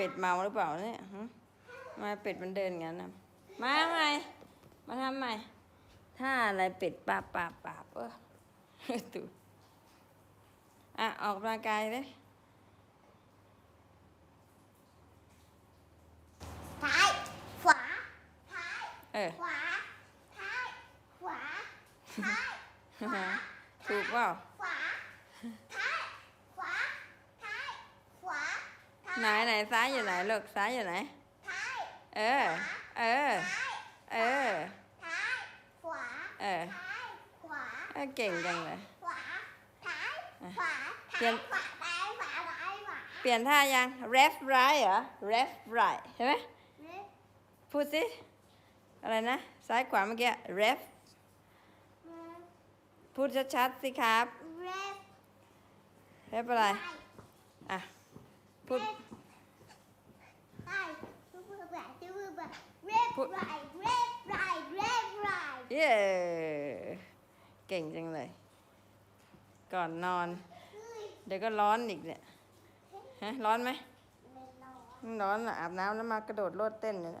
เป็ดเมาหรือเปล่าเนี่ยฮะทำไมาเป็ดมันเดินอย่างนั้นนะมาทำไมมาทำไมถ้าอะไรเป็ดปาบปาบปาบเออตูอะออกกำลังกายเลยท้ายขวาท้ายเออขวาท้ายขวาท้ายขวาถูกเปล่าขวาท้ายขวาท้ายขวาท้าย ไหนไหนซ้ายอยู่ไหนลูกซ้ายอยู่ไหนท้ายเออ เออท้ายเออท้ายขวาเออท้ายขวาเออเก่งจังเลย ขวาท้ายขวาเปลี่ท้ายน ขวาท้ายขวาท้ายขวาเปลี่ยนท่ายัง left right เหรอ left right ใช่ไหมพูดสิอะไรนะ ซ้ายขวาเมื่อกี้ left พูดชัดๆสิครับเรฟ left อะไร อะ พูด ไปดูมือ แบบดูมือแบบเรฟพูดไรเรฟไรเรฟไรเย้เก่งจังเลย ก่อนนอน เดี๋ยวก็ร้อนอีกเนี่ยฮะร้อนไหมไม่รอร้อนอะอาบน้ำแล้วมากระโดดโลดเต้นเนี่ย